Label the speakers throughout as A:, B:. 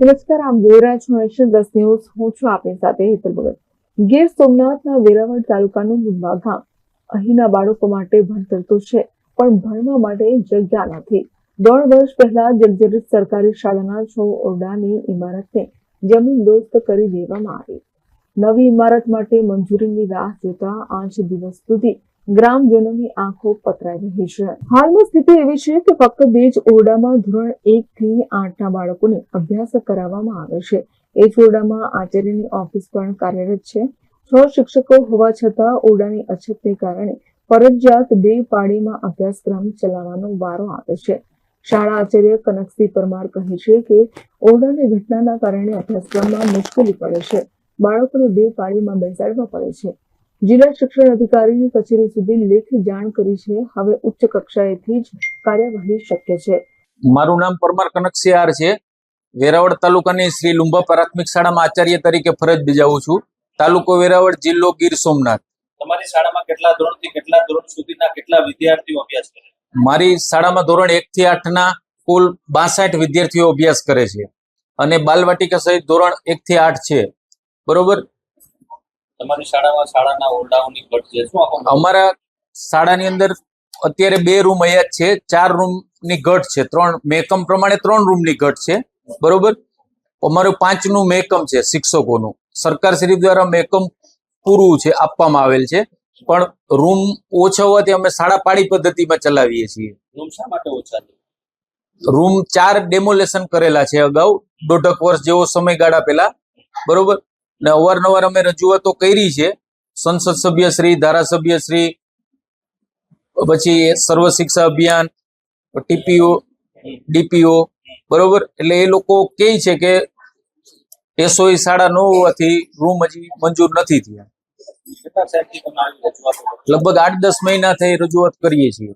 A: નમસ્કાર, આમ દેવરાજ એશિયન દસ ન્યૂઝ. હું છું આપની સાથે હેતલ ભગત. ગીર સોમનાથના વેરાવળ તાલુકાનું લીંબા ગામ. અહીંના બાળકો માટે ભણતર તો છે, પણ ભણવા માટે જગ્યા નથી. દોઢ વર્ષ પહેલા જર્જરિત સરકારી શાળાના છ ઓરડાની ઇમારતને જમીન દોસ્ત કરી દેવામાં આવી. નવી ઇમારત માટે મંજૂરીની રાહ જોતા આઠ દિવસ સુધી ગ્રામજનોની આંખો પતરાઈ રહી છે. હાલમાં સ્થિતિ એવી છે કે ફક્ત બે જ ઓરડામાં ધોરણ એક થી આઠના બાળકોને અભ્યાસ કરાવવામાં આવે છે. એ જ ઓરડામાં આચાર્યની ઓફિસ પણ કાર્યરત છે. છ શિક્ષકો હોવા છતાં ઓરડાની અછતને કારણે ફરજિયાત બે પાળીમાં અભ્યાસક્રમ ચલાવવાનો વારો આવે છે. શાળા આચાર્ય કનકસિંહ પરમાર કહે છે કે ઓરડાની ઘટનાના કારણે અભ્યાસક્રમમાં મુશ્કેલી પડે છે. બાળકોને બે પાળીમાં બેસાડવા પડે છે. જિલ્લા શિક્ષણ અધિકારીની કચેરી સુધી લેખ જાણ કરી છે. હવે ઉચ્ચ કક્ષાએથી જ કાર્યવાહી શક્ય છે.
B: મારું નામ પરમાર કનકસિયાર છે. વેરાવળ તાલુકાની શ્રી લુંબા પ્રાથમિક શાળામાં આચાર્ય તરીકે ફરજ બજાવું છું. તાલુકો વેરાવળ જિલ્લો ગીર સોમનાથ.
C: તમારી શાળામાં કેટલા ધોરણથી કેટલા ધોરણ સુધીના કેટલા વિદ્યાર્થીઓ અભ્યાસ કરે
B: મારી શાળામાં ધોરણ એક થી આઠ ના કુલ બાસઠ વિદ્યાર્થીઓ અભ્યાસ કરે છે. અને બાલવાટિકા સહિત ધોરણ એક થી આઠ છે. બરોબર?
C: તમારી શાળામાં શાળાના ઓરડાઓની ઘટ છે શું
B: અમારા શાળાની અંદર અત્યારે બે રૂમ અહીંયા છે ચાર રૂમની ઘટ છે ત્રણ મેકમ પ્રમાણે ત્રણ રૂમની ઘટ છે બરોબર? અમારું પાંચનું મેકમ છે શિક્ષકોનું. સરકાર શ્રી દ્વારા મેકમ પૂરું છે આપવામાં આવેલ છે પણ રૂમ ઓછો હોવાથી અમે શાળા પાડી પદ્ધતિમાં ચલાવીએ છીએ.
C: રૂમ શા માટે ઓછા
B: રૂમ ચાર ડેમોલેશન કરેલા છે અગાઉ દોઢક વર્ષ જેવો સમયગાળા પહેલા બરોબર? ને અવારનવાર અમે રજૂઆતો કરી છે. સંસદ સભ્ય શ્રી ધારાસભ્ય શ્રી પછી સર્વ શિક્ષા અભિયાન ટીપીઓ ડીપીઓ બરોબર? એટલે એ લોકો કહે છે કે એસઓઈ શાળા ન હોવાથી રૂમ હજી મંજૂર નથી થયા? લગભગ આઠ દસ મહિના થઈ રજૂઆત કરીએ છીએ.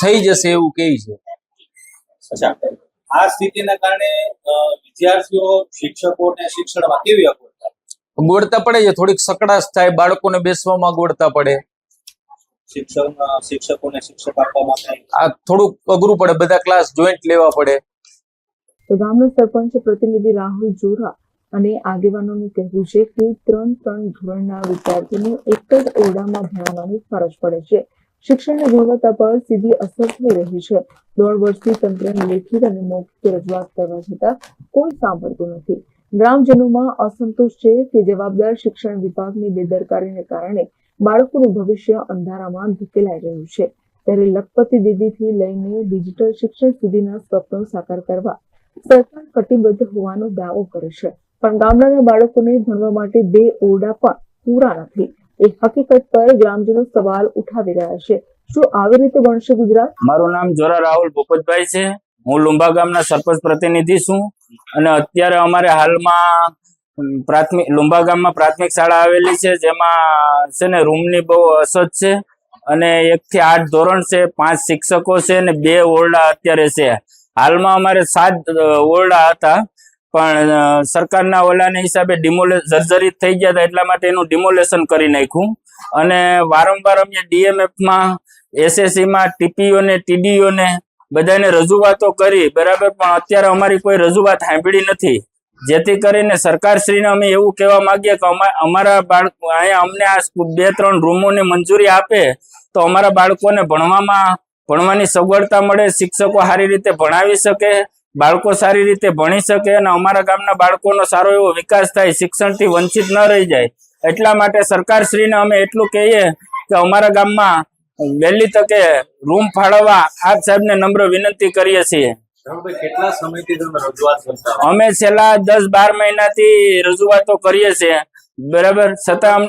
B: થઈ જશે એવું કહે છે.
C: આ સ્થિતિના કારણે વિદ્યાર્થીઓ શિક્ષકો ને શિક્ષણમાં કેવી અગવડતા
B: ગોળતા પડે છે થોડીક સકડાશ થાય બાળકોને બેસવામાં ગોળતા પડે.
C: શિક્ષણ શિક્ષકોને શિક્ષક આપવામાં થાય?
B: આ થોડુંક અઘરું પડે બધા ક્લાસ જોઈન્ટ લેવા પડે.
A: તો ગામના સરપંચ પ્રતિનિધિ રાહુલ જોરા અને આગેવાનોનું કહેવું છે કે ત્રણ ત્રણ ધોરણના વિદ્યાર્થીઓને એક જ ઓરડામાં ભણાવવાની ફરજ પડે છે. શિક્ષણની ગુણવત્તા પર સીધી અસર થઈ રહી છે. દોઢ વર્ષથી તંત્રને લેખિત અને મૌખિક રજૂઆત કરવા છતાં કોઈ સાંભળતું નથી. ગ્રામજનોમાં અસંતોષ છે કે જવાબદાર શિક્ષણ વિભાગની બેદરકારીને કારણે બાળકોનું ભવિષ્ય અંધારામાં ધકેલાઈ રહ્યું છે. ત્યારે લખપતિ દીદીથી લઈને ડિજિટલ શિક્ષણ સુધીના સ્વપ્નો સાકાર કરવા સરકાર કટિબદ્ધ હોવાનો દાવો કરે છે. પણ ગામડાના બાળકોને ભણવા માટે બે ઓરડા પણ પૂરા નથી. એ હકીકત પર ગ્રામજનો સવાલ ઉઠાવી રહ્યા છે. શું આવી રીતે ભણશે ગુજરાત?
D: મારું નામ જોરા રાહુલ ભૂપતભાઈ છે. હું લુંબા ગામના સરપંચ પ્રતિનિધિ છું. અને અત્યારે અમારે હાલમાં પ્રાથમિક, લુંબા ગામમાં પ્રાથમિક શાળા આવેલી છે, જેમાં છે ને રૂમની બહુ અછત છે. અને એક થી આઠ ધોરણ છે, પાંચ શિક્ષકો છે અને બે ઓરડા અત્યારે છે. હાલમાં અમારે સાત ઓરડા હતા. પણ સરકારના ઓલાના હિસાબે ડિમોલે જર્જરિત થઈ ગયા હતા એટલા માટે એનું ડિમોલેશન કરી નાખ્યું. અને વારંવાર અમે ડીએમએફમાં એસએસસીમાં ટીપીઓને ટીડીઓને બધાને રજૂઆતો કરી. બરાબર, પણ અત્યારે અમારી કોઈ રજૂઆત સાંભળી નથી. જેથી કરીને સરકારશ્રીને અમે એવું કહેવા માંગીએ કે અમા- અમારા બાળકો અહીંયા અમને આ બે ત્રણ રૂમોની મંજૂરી આપે તો અમારા બાળકોને ભણવામાં, ભણવાની સગવડતા મળે, શિક્ષકો સારી રીતે ભણાવી શકે બાળકો સારી રીતે ભણી શકે અને અમારા ગામના બાળકોનો સારો એવો વિકાસ થાય શિક્ષણથી વંચિત ન રહી જાય. એટલા માટે સરકારશ્રીને અમે એટલું કહીએ કે અમારા ગામમાં વહેલી તકે રૂમ ફાળવવા આપ સાહેબને નમ્ર વિનંતી કરીએ છીએ? અમે છેલ્લા દસ બાર મહિનાથી રજૂઆતો કરીએ છીએ. બરાબર? છતાં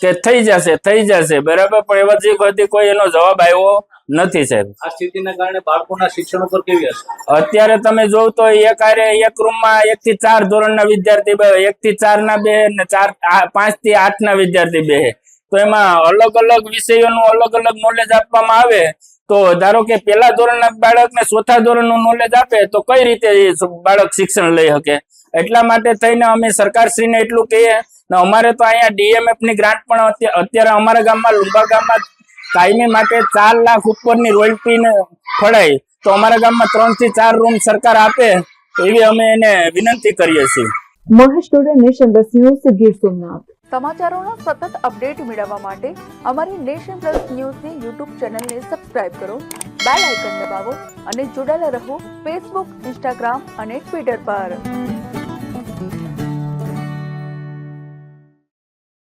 D: કે થઈ જશે થઈ જશે. બરાબર? પણ એવા જે કોઈ એનો જવાબ આવ્યો નથી સાહેબ.
C: આ સ્થિતિના કારણે બાળકોના શિક્ષણ ઉપર કેવી અસર?
D: અત્યારે તમે જોવ તો એક આરે એક રૂમમાં એક થી ચાર ધોરણના વિદ્યાર્થી બે એક થી ચાર ના બે ને ચાર પાંચથી આઠ ના વિદ્યાર્થી બે. તો એમાં અલગ અલગ વિષયોનું અલગ અલગ નોલેજ આપવામાં આવે તો ધારો કે પેલા ધોરણના બાળકને ચોથા ધોરણનું નોલેજ આપે તો કઈ રીતે બાળક શિક્ષણ લઈ શકે? એટલા માટે થઈને અમે સરકારશ્રીને એટલું કહીએ ને અમારે તો અહીંયા ડીએમએફની ગ્રાન્ટ પણ અત્યા- અત્યારે અમારા ગામમાં લુંબા ગામમાં કાયમી માટે ચાર લાખ ઉપરની રોયલ્ટી ફળાય. તો અમારા ગામમાં ત્રણથી ચાર રૂમ સરકાર આપે એવી અમે એને વિનંતી કરીએ છીએ.
A: Mahesh Dode Nation Plus News Gir Somnath.
E: સમાચારોનો સતત અપડેટ મેળવવા માટે અમારી નેશન પ્લસ ન્યૂઝની યુટ્યુબ ચેનલને સબસ્ક્રાઇબ કરો બેલ આઇકન દબાવો અને જોડાયેલા રહો ફેસબુક ઇન્સ્ટાગ્રામ અને ટ્વિટર પર.